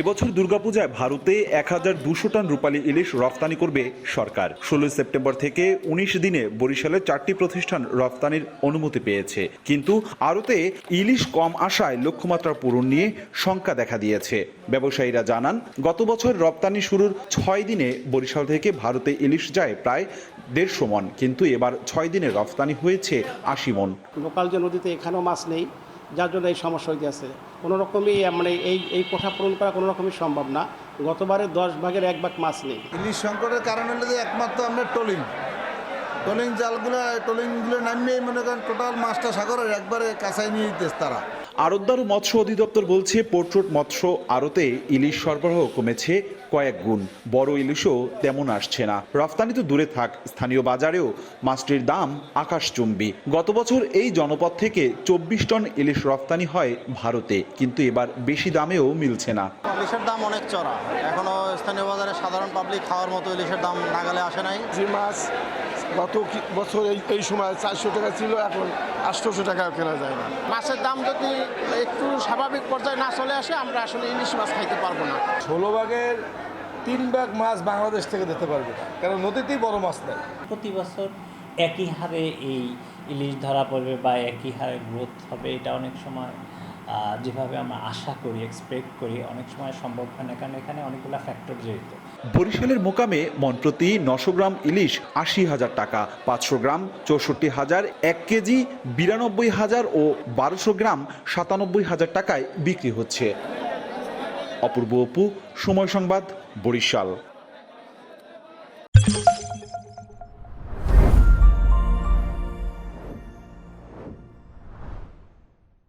এবছর দুর্গাপূজায় ভারতে এক হাজার দুশো টন রূপালী ইলিশ রফতানি করবে সরকার। ষোলোই সেপ্টেম্বর থেকে উনিশ দিনে বরিশালের চারটি প্রতিষ্ঠান রফতানির অনুমতি পেয়েছে। কিন্তু আরতে ইলিশ কম আসায় লক্ষ্যমাত্রা পূরণ নিয়ে শঙ্কা দেখা দিয়েছে। ব্যবসায়ীরা জানান, গত বছর রপ্তানি শুরুর ছয় দিনে বরিশাল থেকে ভারতে ইলিশ যায় প্রায় দেড়শো মন, কিন্তু এবার ছয় দিনে রফতানি হয়েছে আশি মন। লোকাল যে নদীতে এখানেও মাছ নেই যার জন্য এই সমস্যা হইতে আছে। কোনো রকমই মানে এই এই কোঠা পূরণ করা কোনো রকমই সম্ভব না। গতবারে দশ ভাগের এক ভাগ মাছ নেই। ইলিশ সংকটের কারণ হলো যে একমাত্র আমরা টলিং। টলিং জালগুলো, টলিংগুলো নামিয়েই মনে করেন টোটাল মাছটা সাগরের একবারে কাঁচাই নিয়ে দিতেছে তারা। আড়তদার ও মৎস্য অধিদপ্তর বলছে পোর্ট্রোট মৎস্য আড়তে ইলিশ সরবরাহ কমেছে কয়েক গুণ। বড় ইলিশও তেমন আসছে না। রফতানি তো দূরে থাক স্থানীয় বাজারেও মাছটির দাম আকাশচুম্বী। গত বছর এই জনপদ থেকে চব্বিশ টন ইলিশ রফতানি হয় ভারতে কিন্তু এবার বেশি দামেও মিলছে না। ইলিশের দাম অনেক চড়া। এখনও স্থানীয় বাজারে সাধারণ পাবলিক খাওয়ার মতো ইলিশের দাম নাগালে আসে নাই। যে মাছ গত বছর এই এই সময় চারশো টাকা ছিল এখন আটশোশো টাকা কেনা যায় না। মাছের দাম যদি একটু স্বাভাবিক পর্যায়ে না চলে আসে আমরা আসলে ইলিশ মাছ খাইতে পারব না। ষোলো ভাগের তিন ভাগ মাছ বাংলাদেশ থেকে দিতে পারবে কারণ নদীতেই বড় মাছ নেই। প্রতি বছর একই হারে এই ইলিশ ধরা পড়বে বা একই হারে গ্রোথ হবে এটা অনেক সময় যেভাবে আমরা আশা করি এক্সপেক্ট করি, অনেক সময় সম্ভব হয় না, কারণ এখানে অনেকগুলো ফ্যাক্টর জড়িত। বরিশালের মোকামে মনপ্রতি নশো গ্রাম ইলিশ আশি হাজার টাকা, পাঁচশো গ্রাম চৌষট্টি হাজার, এক কেজি বিরানব্বই হাজার ও বারোশো গ্রাম সাতানব্বই হাজার টাকায় বিক্রি হচ্ছে। অপূর্ব অপু, সময় সংবাদ, বরিশাল।